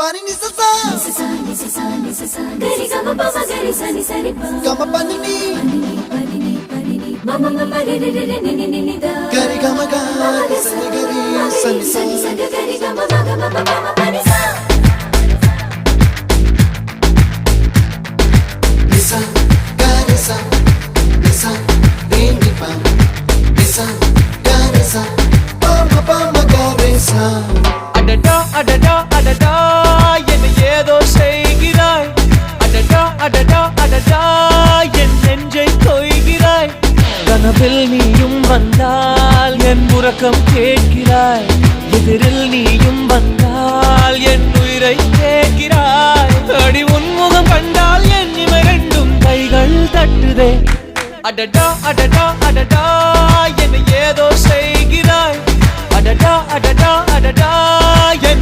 పని గమ పని గరి గమ గరి సని గరి సని సని గరి గమ గమ గమ పని సా Garissa, Garissa, Garissa, Garissa, Garissa, Garissa, கனவில் நீயும் வந்தால் என் உறக்கம் கேட்கிறாய் எதிரில் நீயும் வந்தால் என் உயிரை கேட்கிறாய் அடி உன்முகம் கண்டால் என் இவை ரெண்டும் கைகள் தட்டுதே அடடா அடடா அடடா என்னை ஏதோ செய்கிறாய் அடடா அடடா அடடா என்